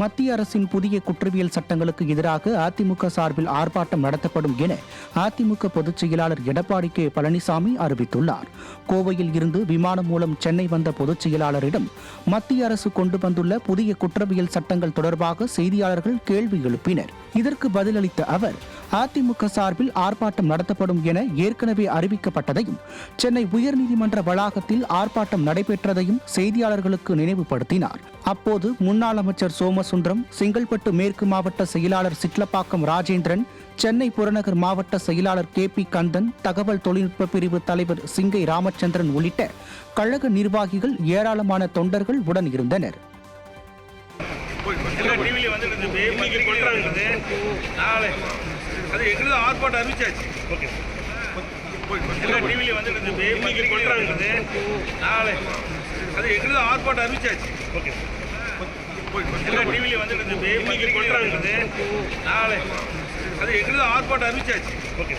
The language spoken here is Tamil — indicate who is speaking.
Speaker 1: மத்திய அரசின் புதிய குற்றவியல் சட்டங்களுக்கு எதிராக அதிமுக சார்பில் ஆர்ப்பாட்டம் நடத்தப்படும் என அதிமுக பொதுச் செயலாளர் எடப்பாடி கே பழனிசாமி அறிவித்துள்ளார். கோவையில் இருந்து விமானம் மூலம் சென்னை வந்த பொதுச் செயலாளரிடம் மத்திய அரசு கொண்டு வந்துள்ள புதிய குற்றவியல் சட்டங்கள் தொடர்பாக செய்தியாளர்கள் கேள்வி எழுப்பினர். இதற்கு பதிலளித்த அவர் அதிமுக சார்பில் ஆர்ப்பாட்டம் நடத்தப்படும் என ஏற்கனவே அறிவிக்கப்பட்டதையும் சென்னை உயர்நீதிமன்ற வளாகத்தில் ஆர்ப்பாட்டம் நடைபெற்றதையும் செய்தியாளர்களுக்கு நினைவுபடுத்தினார். அப்போது முன்னாள் அமைச்சர் சோமசுந்தரம் செங்கல்பட்டு மேற்கு மாவட்ட செயலாளர் சிட்லப்பாக்கம் ராஜேந்திரன் சென்னை புறநகர் மாவட்ட செயலாளர் கே பி கந்தன் தகவல் தொழில்நுட்ப பிரிவு தலைவர் சிங்கை ராமச்சந்திரன் உள்ளிட்ட கழக நிர்வாகிகள் ஏராளமான தொண்டர்கள் உடன் இருந்தனர்.
Speaker 2: நாளை. அது எங்களுக்கு ஆர்ப்பாட்டம் அறிவிச்சாச்சு. ஓகே. எல்லா டிவிலையும் வந்துட்டு இருந்தது இன்னைக்கு கொள்றாங்க நாளை. அது எங்களுக்கு ஆர்ப்பாட்டம் அறிவிச்சாச்சு. ஓகே. எல்லா டிவிலையும் வந்துட்டு இருந்தது இன்னைக்கு கொள்றாங்க நாளை. அது எங்களுக்கு ஆர்ப்பாட்டம் அறிவிச்சாச்சு. ஓகே.